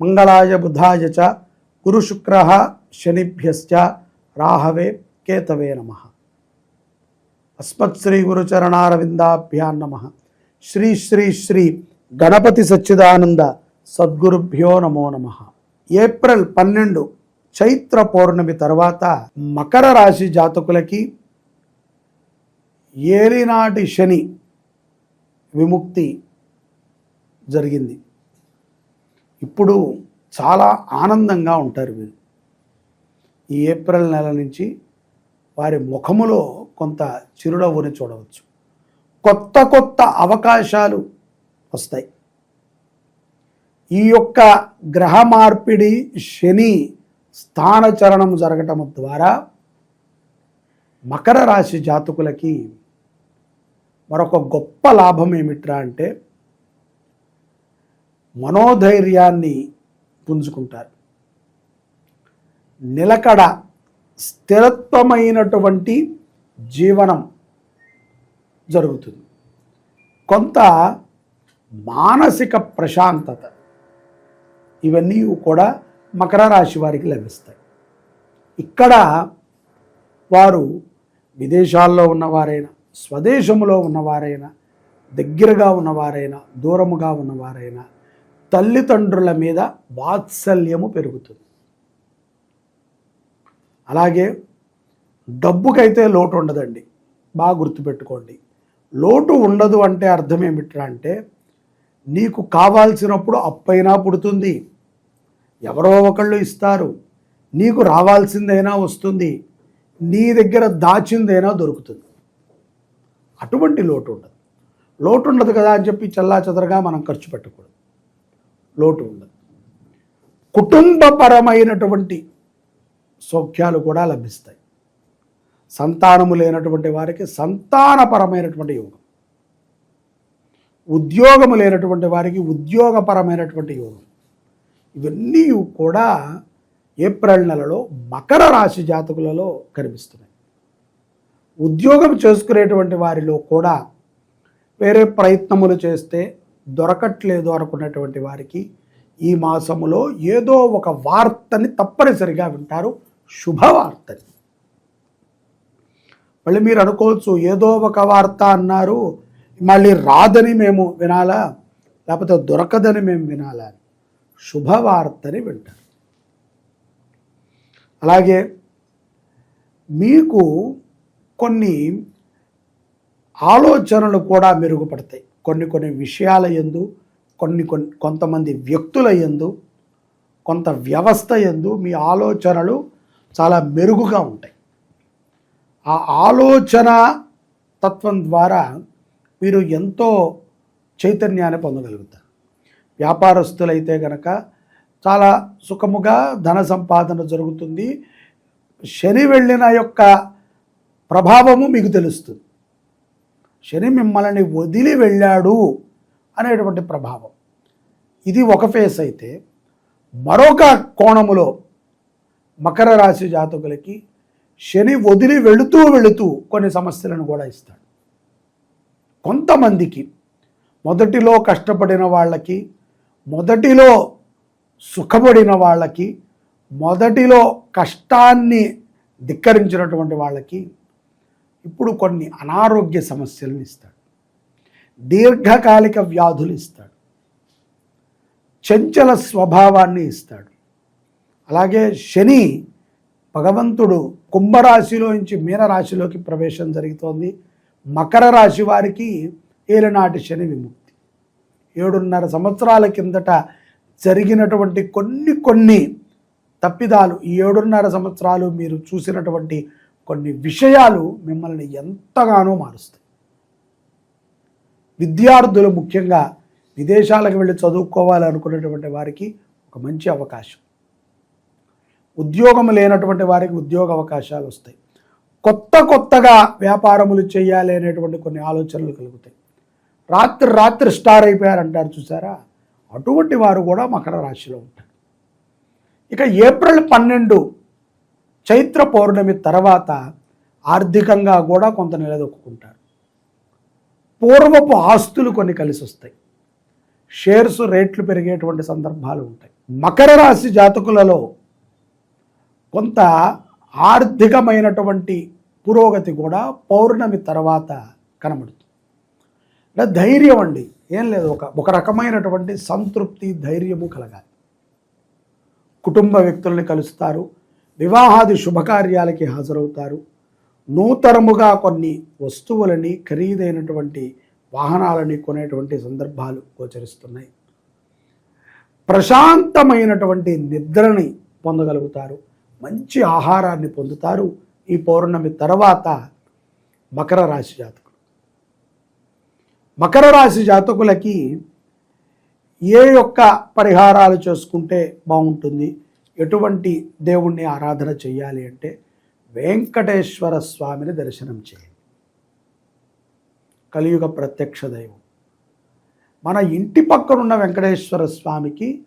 మంగళాయ బుధాయ చ గురుశుక్ర శనిభ్యశ్చ రాహవే కేతవే నమ. అస్మత్ శ్రీ గురుచరణారవిందాభ్యాం నమ. శ్రీ శ్రీ శ్రీ గణపతి సచ్చిదానంద సద్గురుభ్యో నమో నమ. ఏప్రిల్ పన్నెండు చైత్ర పౌర్ణమి తర్వాత మకర రాశి జాతకులకి ఏలినాటి శని విముక్తి జరిగింది. ఇప్పుడు చాలా ఆనందంగా ఉంటారు వీరు ఈ ఏప్రిల్ నెల నుంచి వారి ముఖములో కొంత చిరునవ్వుని చూడవచ్చు. కొత్త కొత్త అవకాశాలు వస్తాయి. ఈ యొక్క గ్రహ మార్పిడి శని స్థానచరణం జరగటం ద్వారా మకర రాశి జాతకులకి మరొక గొప్ప లాభం ఏమిట్రా అంటే మనోధైర్యాన్ని పుంజుకుంటారు. నిలకడ స్థిరత్వమైనటువంటి జీవనం జరుగుతుంది. కొంత మానసిక ప్రశాంతత ఇవన్నీ కూడా మకర రాశి వారికి లభిస్తాయి. ఇక్కడ వారు విదేశాల్లో ఉన్నవారైనా స్వదేశంలో ఉన్నవారైనా దగ్గరగా ఉన్నవారైనా దూరముగా ఉన్నవారైనా తల్లిదండ్రుల మీద వాత్సల్యము పెరుగుతుంది. అలాగే డబ్బుకైతే లోటు ఉండదండి బాగా గుర్తుపెట్టుకోండి. లోటు ఉండదు అంటే అర్థం ఏమిట్రా అంటే నీకు కావాల్సినప్పుడు అప్పైనా పుడుతుంది. ఎవరో ఒకళ్ళు ఇస్తారు. నీకు రావాల్సిందైనా వస్తుంది. నీ దగ్గర దాచిందైనా దొరుకుతుంది. అటువంటి లోటు ఉండదు లోటు ఉండదు కదా అని చెప్పి చల్లా చెదరగా మనం ఖర్చు పెట్టకూడదు. లోటు ఉండదు. కుటుంబపరమైనటువంటి సౌఖ్యాలు కూడా లభిస్తాయి. సంతానము లేనటువంటి వారికి సంతానపరమైనటువంటి యోగం. ఉద్యోగము లేనటువంటి వారికి ఉద్యోగపరమైనటువంటి యోగం. ఇవన్నీ కూడా ఏప్రిల్ నెలలో మకర రాశి జాతకులలో కనిపిస్తున్నాయి. ఉద్యోగం చేసుకునేటువంటి వారిలో కూడా వేరే ప్రయత్నములు చేస్తే దొరకట్లేదు అనుకున్నటువంటి వారికి ఈ మాసములో ఏదో ఒక వార్తని తప్పనిసరిగా వింటారు. శుభవార్తని. మళ్ళీ మీరు అనుకోవచ్చు ఏదో ఒక వార్త అన్నారు మళ్ళీ రాదని మేము వినాలా? లేకపోతే దొరకదని మేము వినాలా శుభవార్తని వింటారు. అలాగే మీకు కొన్ని ఆలోచనలు కూడా మెరుగుపడతాయి. కొన్ని కొన్ని విషయాల ఎందు కొన్ని కొన్ని కొంతమంది వ్యక్తుల ఎందు కొంత వ్యవస్థ ఎందు మీ ఆలోచనలు చాలా మెరుగుగా ఉంటాయి. ఆ ఆలోచన తత్వం ద్వారా మీరు ఎంతో చైతన్యాన్ని పొందగలుగుతారు. వ్యాపారస్తులైతే కనుక చాలా సుఖముగా ధన సంపాదన జరుగుతుంది. శని వెళ్ళిన యొక్క ప్రభావము మీకు తెలుస్తుంది. శని మిమ్మల్ని వదిలి వెళ్ళాడు అనేటువంటి ప్రభావం. ఇది ఒక ఫేస్ అయితే మరొక కోణములో మకర రాశి జాతకులకి శని వదిలి వెళుతూ వెళుతూ కొన్ని సమస్యలను కూడా ఇస్తాడు. కొంతమందికి మొదటిలో కష్టపడిన వాళ్ళకి మొదటిలో సుఖపడిన వాళ్ళకి మొదటిలో కష్టాన్ని ధిక్కరించినటువంటి వాళ్ళకి ఇప్పుడు కొన్ని అనారోగ్య సమస్యలను ఇస్తాడు. దీర్ఘకాలిక వ్యాధులు ఇస్తాడు. చంచల స్వభావాన్ని ఇస్తాడు. అలాగే శని భగవంతుడు కుంభరాశిలోంచి మీనరాశిలోకి ప్రవేశం జరుగుతోంది. మకర రాశి వారికి ఏలనాటి శని విముక్తి. ఏడున్నర సంవత్సరాల కిందట జరిగినటువంటి కొన్ని కొన్ని తప్పిదాలు ఈ ఏడున్నర సంవత్సరాలు మీరు చూసినటువంటి కొన్ని విషయాలు మిమ్మల్ని ఎంతగానో మారుస్తాయి. విద్యార్థులు ముఖ్యంగా విదేశాలకు వెళ్ళి చదువుకోవాలనుకున్నటువంటి వారికి ఒక ఒక మంచి అవకాశం. ఉద్యోగం లేనటువంటి వారికి ఉద్యోగ అవకాశాలు వస్తాయి. కొత్త కొత్తగా వ్యాపారములు చేయాలి అనేటువంటి కొన్ని ఆలోచనలు కలుగుతాయి. రాత్రి రాత్రి స్టార్ అయిపోయారంటారు చూసారా? అటువంటి వారు కూడా మకర రాశిలో ఉంటారు. ఇక ఏప్రిల్ పన్నెండు చైత్ర పౌర్ణమి తర్వాత ఆర్థికంగా కూడా కొంత నిలదొక్కుంటారు పూర్వపు ఆస్తులు కొన్ని కలిసి వస్తాయి షేర్స్ రేట్లు పెరిగేటువంటి సందర్భాలు ఉంటాయి. మకర రాశి జాతకులలో కొంత ఆర్థికమైనటువంటి పురోగతి కూడా పౌర్ణమి తర్వాత కనబడుతుంది. అంటే ధైర్యం అండి. ఏం లేదు. ఒక ఒక రకమైనటువంటి సంతృప్తి ధైర్యము కలగాలి. కుటుంబ వ్యక్తుల్ని కలుస్తారు. వివాహాది శుభకార్యాలకి హాజరవుతారు. నూతనముగా కొన్ని వస్తువులని ఖరీదైనటువంటి వాహనాలని కొనేటువంటి సందర్భాలు గోచరిస్తున్నాయి. ప్రశాంతమైనటువంటి నిద్రని పొందగలుగుతారు. మంచి ఆహారాన్ని పొందుతారు. ఈ పౌర్ణమి తర్వాత మకర రాశి జాతకులు. మకర రాశి జాతకులకి ఏ యొక్క పరిహారాలు చేసుకుంటే బాగుంటుంది? ఎటువంటి దేవుణ్ణి ఆరాధన చేయాలి అంటే వెంకటేశ్వర స్వామిని దర్శనం చేయండి. కలియుగ ప్రత్యక్ష దైవం. మన ఇంటి పక్కనున్న వెంకటేశ్వర స్వామికి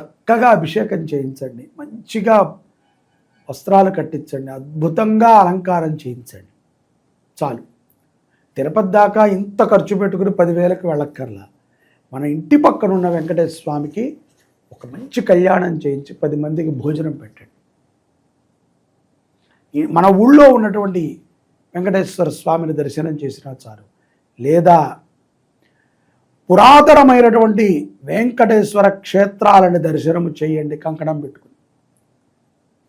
చక్కగా అభిషేకం చేయించండి. మంచిగా వస్త్రాలు కట్టించండి. అద్భుతంగా అలంకారం చేయించండి. చాలు. తిరుపతి దాకా ఇంత ఖర్చు పెట్టుకుని పదివేలకు వెళ్ళక్కర్లా. మన ఇంటి పక్కనున్న వెంకటేశ్వర స్వామికి ఒక మంచి కళ్యాణం చేయించి పది మందికి భోజనం పెట్టండి. ఈ మన ఊళ్ళో ఉన్నటువంటి వెంకటేశ్వర స్వామిని దర్శనం చేసినా చాలు. లేదా పురాతనమైనటువంటి వెంకటేశ్వర క్షేత్రాలని దర్శనం చేయండి కంకణం పెట్టుకుని.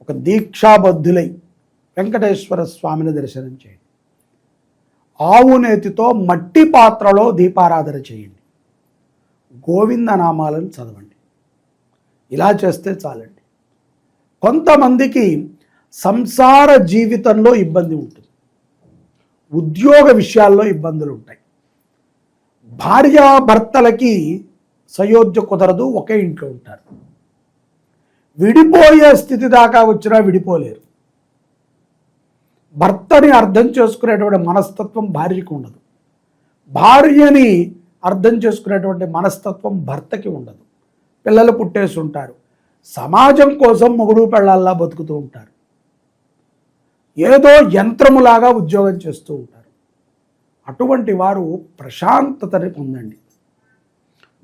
ఒక దీక్షాబద్ధులై వెంకటేశ్వర స్వామిని దర్శనం చేయండి. ఆవు నేతితో మట్టి పాత్రలో దీపారాధన చేయండి. గోవింద నామాలను చదవండి. ఇలా చేస్తే చాలండి. కొంతమందికి సంసార జీవితంలో ఇబ్బంది ఉంటుంది. ఉద్యోగ విషయాల్లో ఇబ్బందులు ఉంటాయి. భార్యాభర్తలకి సయోధ్య కుదరదు ఒకే ఇంట్లో ఉంటారు. విడిపోయే స్థితి దాకా వచ్చినా విడిపోలేరు. భర్తని అర్థం చేసుకునేటువంటి మనస్తత్వం భార్యకి ఉండదు. భార్యని అర్థం చేసుకునేటువంటి మనస్తత్వం భర్తకి ఉండదు. పిల్లలు పుట్టేసి ఉంటారు సమాజం కోసం మొగుడు పెళ్ళాల్లా బతుకుతూ ఉంటారు. ఏదో యంత్రములాగా ఉద్యోగం చేస్తూ ఉంటారు. అటువంటి వారు ప్రశాంతతని పొందండి.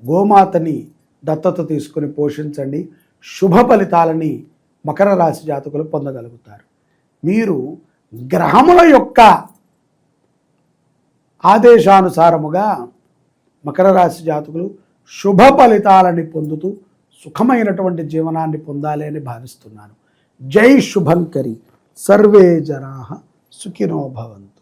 గోమాతని దత్తత తీసుకుని పోషించండి. శుభ ఫలితాలని మకర రాశి జాతకులు పొందగలుగుతారు. మీరు గ్రహముల యొక్క ఆదేశానుసారముగా మకర రాశి జాతకులు శుభ ఫలితాలని పొందుతూ సుఖమైనటువంటి జీవనాన్ని పొందాలి అని భావిస్తున్నాను. జై శుభంకరి. సర్వే జనా సుఖినో భవంతు.